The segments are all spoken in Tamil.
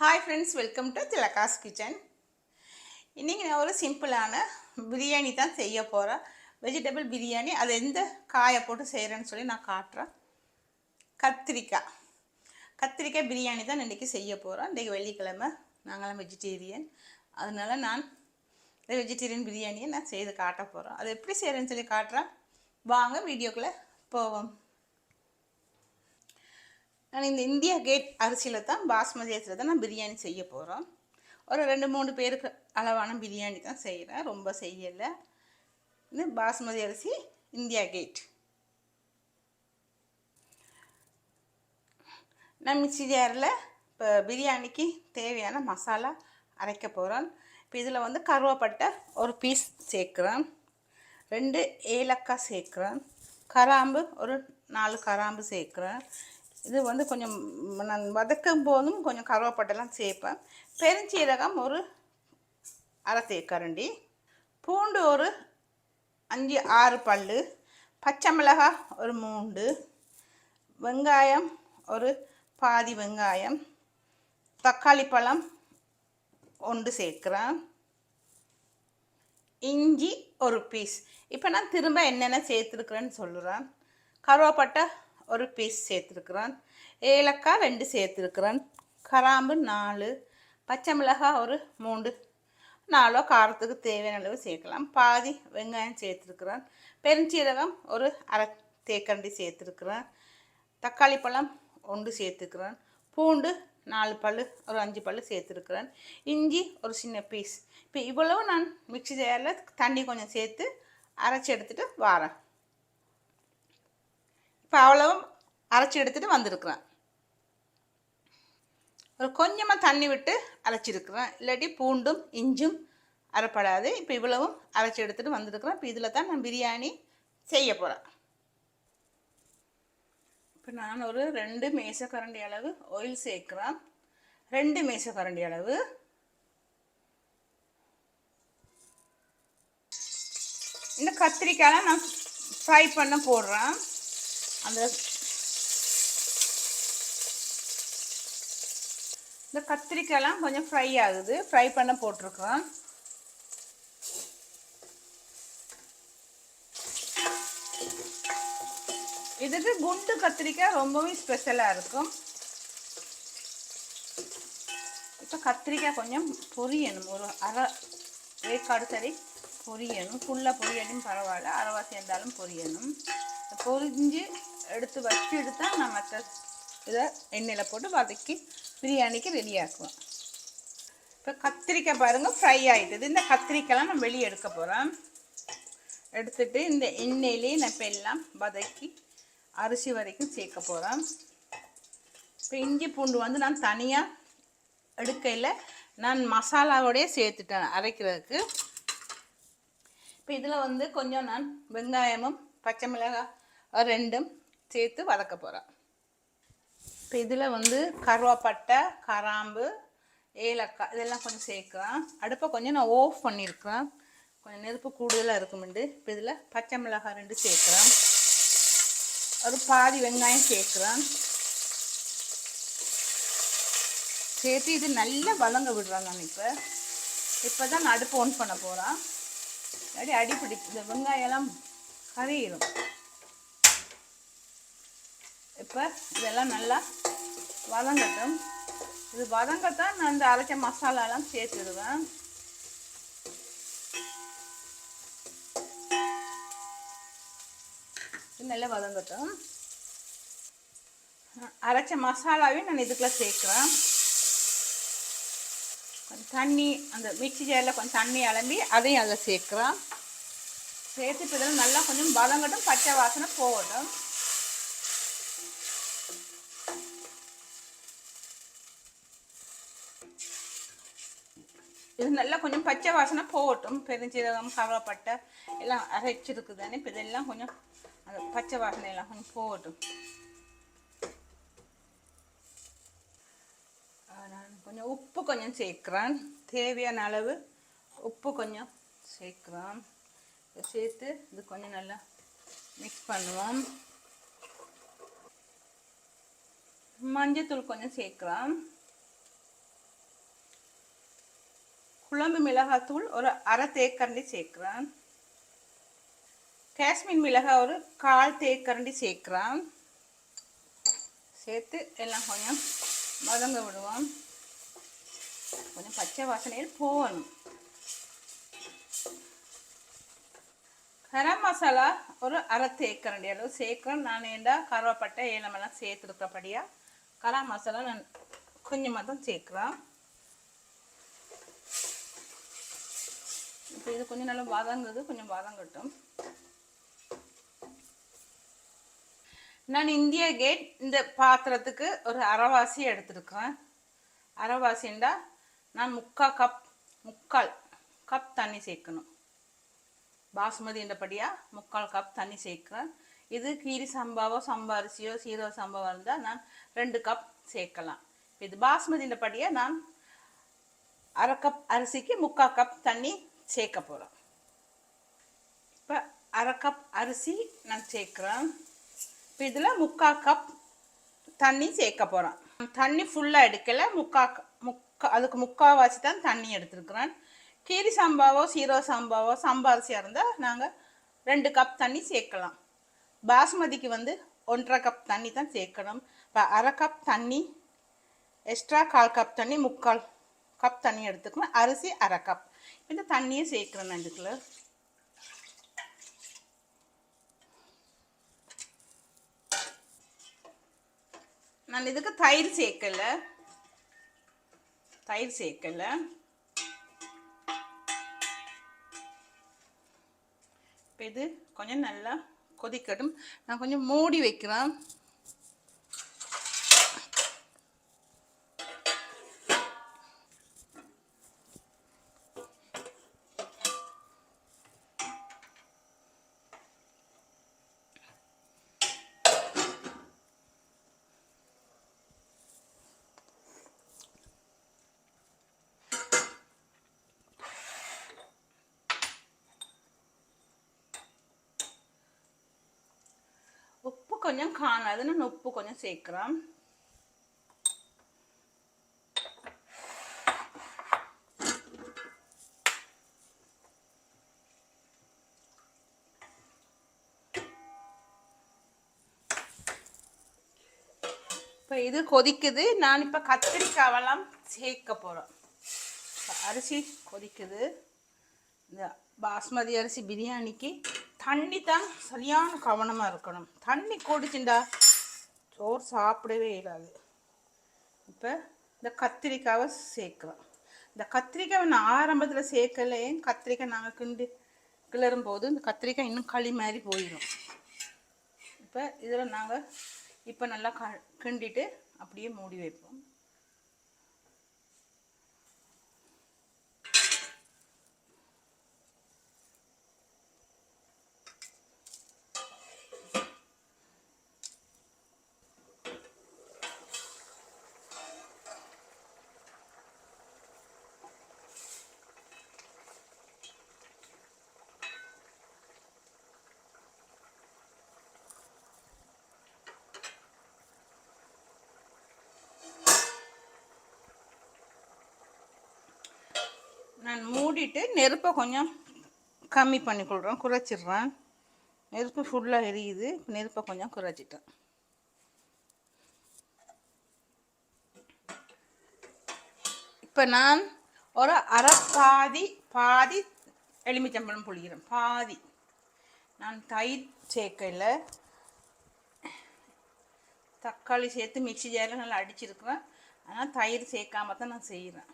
Hi friends welcome to Thilaga's kitchen இன்றைக்கி நான் ஒரு சிம்பிளான பிரியாணி தான் செய்ய போகிறேன் வெஜிடபிள் பிரியாணி அது எந்த காயை போட்டு செய்கிறேன்னு சொல்லி நான் காட்டுறேன். கத்திரிக்காய். கத்திரிக்காய் பிரியாணி தான் இன்றைக்கி செய்ய போகிறோம் இன்றைக்கி வெள்ளிக்கிழமை நாங்களாம் வெஜிடேரியன் அதனால் நான் இந்த வெஜிடேரியன் பிரியாணியை நான் செய்து காட்ட போகிறோம் அது எப்படி செய்கிறேன்னு சொல்லி காட்டுறேன். வாங்க வீடியோக்குள்ளே போவோம். நான் இந்த இந்தியா கேட் அரிசியில் தான் பாஸ்மதி அரிசியில் தான் நான் பிரியாணி செய்ய போகிறோம் ஒரு ரெண்டு மூணு பேருக்கு அளவான பிரியாணி தான் செய்கிறேன் ரொம்ப செய்யலை. இது பாஸ்மதி அரிசி இந்தியா கேட். நான் மிக்சி ஜாரில் இப்போ பிரியாணிக்கு தேவையான மசாலா அரைக்க போகிறோம் இப்போ இதில் வந்து கருவேப்பட்டை ஒரு பீஸ் சேர்க்குறேன். ரெண்டு ஏலக்காய் சேர்க்குறேன். கராம்பு ஒரு நாலு கராம்பு சேர்க்குறேன். இது வந்து கொஞ்சம் நான் வதக்கும் போதும் கொஞ்சம் கருவேப்பட்டெல்லாம் சேர்ப்பேன். பெருஞ்சீரகம் ஒரு அரை தேக்கரண்டி பூண்டு ஒரு அஞ்சு ஆறு பல் பச்சை மிளகாய் ஒரு மூண்டு வெங்காயம் ஒரு பாதி வெங்காயம். தக்காளி பழம் ஒன்று சேர்க்குறேன். இஞ்சி ஒரு பீஸ் இப்போ நான் திரும்ப என்னென்ன சேர்த்துருக்குறேன்னு சொல்லுறேன். கருவாப்பட்டை ஒரு பீஸ் சேர்த்துருக்குறேன். ஏலக்காய் ரெண்டு சேர்த்துருக்குறேன். கராம்பு நாலு பச்சை மிளகாய் ஒரு மூன்று நாலோ காரத்துக்கு தேவையான அளவு சேர்க்கலாம். பாதி வெங்காயம் சேர்த்துருக்குறேன். பெருஞ்சீரகம் ஒரு அரை தேக்கண்டி சேர்த்துருக்குறேன். தக்காளி பழம் ஒன்று சேர்த்துக்கிறேன் பூண்டு நாலு பல் ஒரு அஞ்சு பல் சேர்த்துருக்குறேன். இஞ்சி ஒரு சின்ன பீஸ் இப்போ இவ்வளவு நான் மிக்சி ஜாரில் தண்ணி கொஞ்சம் சேர்த்து அரைச்சி எடுத்துகிட்டு வாரேன். இப்போ அவ்வளவும் அரைச்சி எடுத்துகிட்டு வந்திருக்கிறேன். ஒரு கொஞ்சமாக தண்ணி விட்டு அரைச்சிருக்கிறேன். இல்லாட்டி பூண்டும் இஞ்சும் அரைப்படாது. இப்போ இவ்வளவும் அரைச்சி எடுத்துகிட்டு வந்திருக்கிறேன். இப்போ இதில் தான் நான் பிரியாணி செய்ய போகிறேன் இப்போ நான் ஒரு ரெண்டு மேசக்கரண்டி அளவு ஆயில் சேர்க்குறேன். ரெண்டு மேசக்கரண்டி அளவு. இந்த கத்திரிக்காயெலாம் நான் ஃப்ரை பண்ண போடுறேன். அந்த இந்த கத்திரிக்காயெலாம் கொஞ்சம் ஃப்ரை ஆகுது. ஃப்ரை பண்ண போட்டிருக்கிறோம். இதுக்கு குண்டு கத்திரிக்காய் ரொம்பவே ஸ்பெஷலாக இருக்கும். இப்போ கத்திரிக்காய் கொஞ்சம் பொரியணும். ஒரு அரை வேக்காடு சரி பொரியணும். ஃபுல்லாக பொரியணும் பரவாயில்ல. அரைவாசி இருந்தாலும் பொரியணும். பொரிஞ்சு எடுத்து வச்சு எடுத்தால் நான் மற்ற இதை எண்ணெயில் போட்டு வதக்கி பிரியாணிக்கு ரெடி இப்போ கத்திரிக்காய் பாருங்கள் ஃப்ரை ஆகிடுது இந்த கத்திரிக்காய்லாம் நான் வெளியே எடுக்க போகிறேன் எடுத்துட்டு இந்த எண்ணெயிலே நான் இப்போ எல்லாம் வதக்கி அரிசி வரைக்கும் சேர்க்க போகிறேன் இப்போ இஞ்சி பூண்டு வந்து நான் தனியாக எடுக்கையில் நான் மசாலாவோடய சேர்த்துட்டேன் அரைக்கிறதுக்கு. இப்போ இதில் வந்து கொஞ்சம் நான் வெங்காயமும் பச்சை மிளகாய் ரெண்டும் சேர்த்து வதக்க போகிறேன் இப்போ இதில் வந்து கருவாப்பட்டை கராம்பு ஏலக்காய் இதெல்லாம் கொஞ்சம் சேர்க்குறேன் அடுப்பை கொஞ்சம் நான் ஓஃப் பண்ணியிருக்கிறேன் கொஞ்சம் நெருப்பு கூடுதலாக இருக்குமெண்டு. இப்போ இதில் பச்சை மிளகாய் ரெண்டு சேர்க்குறேன் ஒரு பாதி வெங்காயம் சேர்க்குறேன் சேர்த்து இது நல்லா வதங்க விடுறேன் நான் இப்போ. இப்போ தான் நான் அடுப்பு ஆன் பண்ண போகிறேன் அப்படி அடி இந்த வெங்காயம்லாம் கரையிடும் இப்போ இதெல்லாம் நல்லா வதங்கட்டும். இது வதங்கத்தான் நான் இந்த அரைச்ச மசாலாலாம் சேர்த்துடுவேன். நல்லா வதங்கட்டும். அரைச்ச மசாலாவையும் நான் இதுக்குள்ள சேர்க்குறேன். கொஞ்சம் தண்ணி அந்த மிக்சி ஜாரில் கொஞ்சம் தண்ணி அலம்பி அதையும் அதில் சேர்க்குறேன். சேர்த்து இப்போ இதெல்லாம் நல்லா கொஞ்சம் வதங்கட்டும் பச்சை வாசனை போகட்டும். இது நல்லா கொஞ்சம் பச்சை வாசனை போகட்டும். பெருஞ்சீரகம் கவலைப்பட்டை எல்லாம் அரைச்சிருக்கு தானே இப்போ இதெல்லாம் கொஞ்சம் அந்த பச்சை வாசனை எல்லாம் கொஞ்சம் போகட்டும். நான் கொஞ்சம் உப்பு கொஞ்சம் சேர்க்குறேன். தேவையான அளவு உப்பு கொஞ்சம் சேர்க்குறோம் சேர்த்து இது கொஞ்சம் நல்லா மிக்ஸ் பண்ணுவோம். மஞ்சத்தூள் கொஞ்சம் சேர்க்குறோம் குழம்பு மிளகாத்தூள் ஒரு அரை தேக்கரண்டி சேர்க்குறேன். காஷ்மீர் மிளகாய் ஒரு கால் தேக்கரண்டி சேர்க்குறேன். சேர்த்து எல்லாம் கொஞ்சம் வதங்க விடுவோம். கொஞ்சம் பச்சை வாசனையில் போகணும். கரம் மசாலா ஒரு அரை தேக்கரண்டி அளவு சேர்க்குறேன். நான் ஏண்டா கருவாப்பட்டை ஏலமெல்லாம் சேர்த்துருக்கிறபடியாக கரம் மசாலா நான் கொஞ்சமாக தான் சேர்க்குறேன். இப்போ இது கொஞ்சம் நல்லா வதங்குது கொஞ்சம் வதங்கட்டும். நான் இந்திய கேட் இந்த பாத்திரத்துக்கு ஒரு அரைவாசி எடுத்துருக்கிறேன் அரைவாசின்டா நான் முக்கால் கப் முக்கால் கப் தண்ணி சேர்க்கணும். பாசுமதி என்றபடியாக முக்கால் கப் தண்ணி சேர்க்குறேன். இது கீரி சம்பாவோ சம்பா அரிசியோ சீரக சம்பாவோ இருந்தால் நான் ரெண்டு கப் சேர்க்கலாம். இது பாஸ்மதின்றபடியாக நான் அரை கப் அரிசிக்கு முக்கால் கப் தண்ணி சேர்க்க போகிறோம் இப்போ அரை கப் அரிசி நான் சேர்க்குறேன். இப்போ இதில் முக்கால் கப் தண்ணி சேர்க்க போகிறேன் தண்ணி ஃபுல்லாக எடுக்கலை. முக்கா முக்கா அதுக்கு முக்கால்வாசி தான் தண்ணி எடுத்துருக்குறேன். கீரி சம்பாவோ சீரோ சம்பாவோ சம்பா அரிசியாக இருந்தால் நாங்கள் ரெண்டு கப் தண்ணி சேர்க்கலாம். பாஸ்மதிக்கு வந்து ஒன்றரை கப் தண்ணி தான் சேர்க்கணும். இப்போ அரை கப் தண்ணி எக்ஸ்ட்ரா கால் கப் தண்ணி முக்கால் கப் தண்ணி எடுத்துக்கணும். அரிசி அரை கப் இந்த தண்ணியை சேர்க்குறேன் நான் இதுக்குள்ள. நான் இதுக்கு தயிர் சேர்க்கல. தயிர் சேர்க்கல. இப்போ இது கொஞ்சம் நல்லா கொதிக்கட்டும். நான் கொஞ்சம் மூடி வைக்கிறேன். கொஞ்சம் காணாது நான் உப்பு கொஞ்சம் சேர்க்குறேன் இப்போ இது கொதிக்குது. நான் இப்போ கத்திரிக்காவெல்லாம் சேர்க்க போகிறோம் அரிசி கொதிக்குது. இந்த பாஸ்மதி அரிசி பிரியாணிக்கு தண்ணி தான் சரியான கவனமாக இருக்கணும். தண்ணி குடிச்சுண்டா சோறு சாப்பிடவே இல்லாது இப்போ இந்த கத்திரிக்காவை சேர்க்குறோம் இந்த கத்திரிக்காவை நான் ஆரம்பத்தில் சேர்க்கலையே கத்திரிக்காய் நாங்கள் கிண்டி கிளறும் போது இந்த கத்திரிக்காய் இன்னும் களி மாதிரி போயிடும் இப்போ இதில் நாங்கள் இப்போ நல்லா க கிண்டிட்டு அப்படியே மூடி வைப்போம். நான் மூடிட்டு நெருப்பை கொஞ்சம் கம்மி பண்ணி கொள்கிறேன் குறைச்சிடுறேன். நெருப்பு ஃபுல்லாக எரியுது. நெருப்பை கொஞ்சம் குறைச்சிட்டேன். இப்போ நான் ஒரு அரை பாதி பாதி எலுமிச்சம்பழம் புளிக்கிறேன். பாதி. நான் தயிர் சேர்க்கல. தக்காளி சேர்த்து மிக்ஸி ஜாரில் நல்லா அடிச்சிருக்கிறேன். ஆனால் தயிர் சேர்க்காம தான் நான் செய்கிறேன்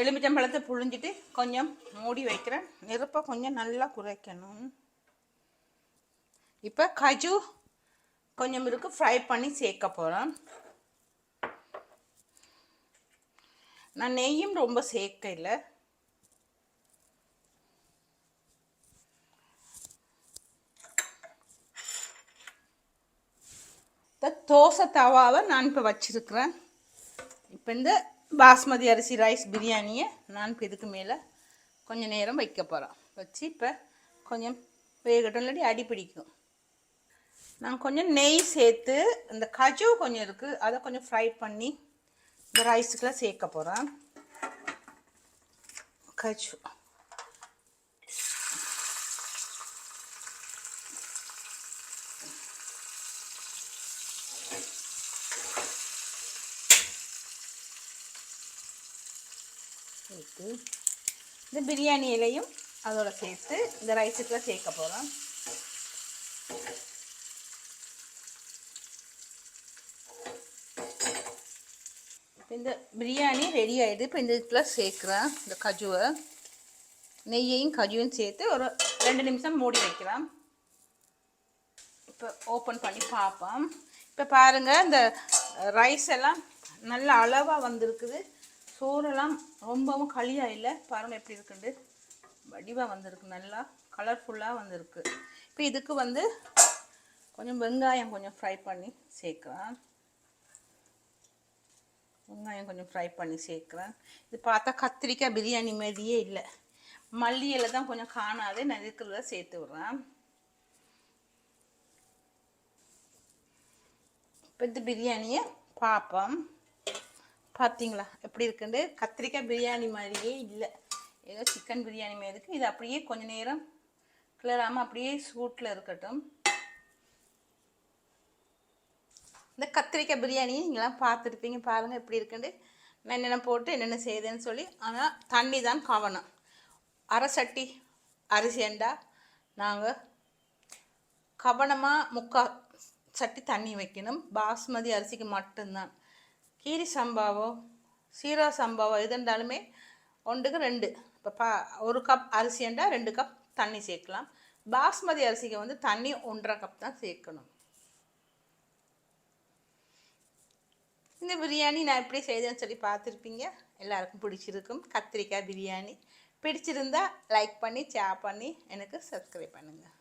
எலுமிச்சம்பழத்தை புழிஞ்சிட்டு கொஞ்சம் மூடி வைக்கிறேன். நெருப்பை கொஞ்சம் நல்லா குறைக்கணும். இப்போ கஜு கொஞ்சம் இருக்கு ஃப்ரை பண்ணி சேர்க்க போகிறேன் நான் நெய்யும் ரொம்ப சேர்க்க இல்லை தோசை தவாவை நான் இப்போ வச்சிருக்கிறேன். இப்போ இந்த பாஸ்மதி அரிசி ரைஸ் பிரியாணியை நான் இப்போ இதுக்கு மேலே கொஞ்சம் நேரம் வைக்க போகிறோம் வச்சு இப்போ கொஞ்சம் வேகட்டும் இல்லாட்டி அடி பிடிக்கும். நான் கொஞ்சம் நெய் சேர்த்து இந்த கஜு கொஞ்சம் இருக்குது அதை கொஞ்சம் ஃப்ரை பண்ணி இந்த ரைஸுக்கெலாம் சேர்க்க போகிறேன் கஜு. சேர்த்து இந்த பிரியாணி இலையும் அதோட சேர்த்து இந்த ரைஸுக்குலாம் சேர்க்க போகிறோம் இப்போ இந்த பிரியாணி ரெடி ஆகிடுது இப்போ இந்த இதுக்குள்ள சேர்க்குறேன் இந்த கஜுவை. நெய்யையும் கஜுவையும் சேர்த்து ஒரு ரெண்டு நிமிஷம் மூடி வைக்கலாம். இப்போ ஓப்பன் பண்ணி பார்ப்போம். இப்போ பாருங்கள் இந்த ரைஸ் எல்லாம் நல்ல அளவாக வந்திருக்குது. சோறெல்லாம் ரொம்பவும் களியாக இல்லை. பாருங்கள் எப்படி இருக்குண்டு வடிவாக வந்திருக்கு நல்லா. கலர்ஃபுல்லாக வந்திருக்கு. இப்போ இதுக்கு வந்து கொஞ்சம் வெங்காயம் கொஞ்சம் ஃப்ரை பண்ணி சேர்க்குறேன் வெங்காயம் கொஞ்சம் ஃப்ரை பண்ணி சேர்க்குறேன் இது பார்த்தா கத்திரிக்காய் பிரியாணி மாதிரியே இல்லை. மல்லி இலை தான் கொஞ்சம் காணாதே. நான் இருக்கிறத சேர்த்து விட்றேன். இப்போ இந்த பிரியாணியை பார்ப்போம். பார்த்தீங்களா எப்படி இருக்குண்டு? கத்திரிக்காய் பிரியாணி மாதிரியே இல்லை. ஏதோ சிக்கன் பிரியாணி மாதிரி இருக்குது இது அப்படியே கொஞ்ச நேரம் கிளறாமல் அப்படியே சூட்டில் இருக்கட்டும். இந்த கத்திரிக்காய் பிரியாணியை நீங்களாம் பார்த்துருப்பீங்க. பாருங்கள் எப்படி இருக்குண்டு? நான் என்னென்ன போட்டு என்னென்ன செய்தேன்னு சொல்லி. ஆனால் தண்ணி தான் கவனம். அரை சட்டி அரிசி அண்டா நாங்கள் கவனமாக முக்கால் சட்டி தண்ணி வைக்கணும். பாஸ்மதி அரிசிக்கு மட்டும்தான். கீரி சம்பாவோ சீரா சம்பாவோ எது இருந்தாலுமே ஒன்றுக்கு ரெண்டு. இப்போ பா ஒரு கப் அரிசிண்டா ரெண்டு கப் தண்ணி சேர்க்கலாம். பாஸ்மதி அரிசிக்கு வந்து தண்ணி ஒன்றரை கப் தான் சேர்க்கணும். இந்த பிரியாணி நான் எப்படி செய்தேன்னு சொல்லி பார்த்துருப்பீங்க. எல்லாருக்கும் பிடிச்சிருக்கும். கத்திரிக்காய் பிரியாணி. பிடிச்சிருந்தா லைக் பண்ணி ஷேர் பண்ணி எனக்கு சப்ஸ்கிரைப் பண்ணுங்கள்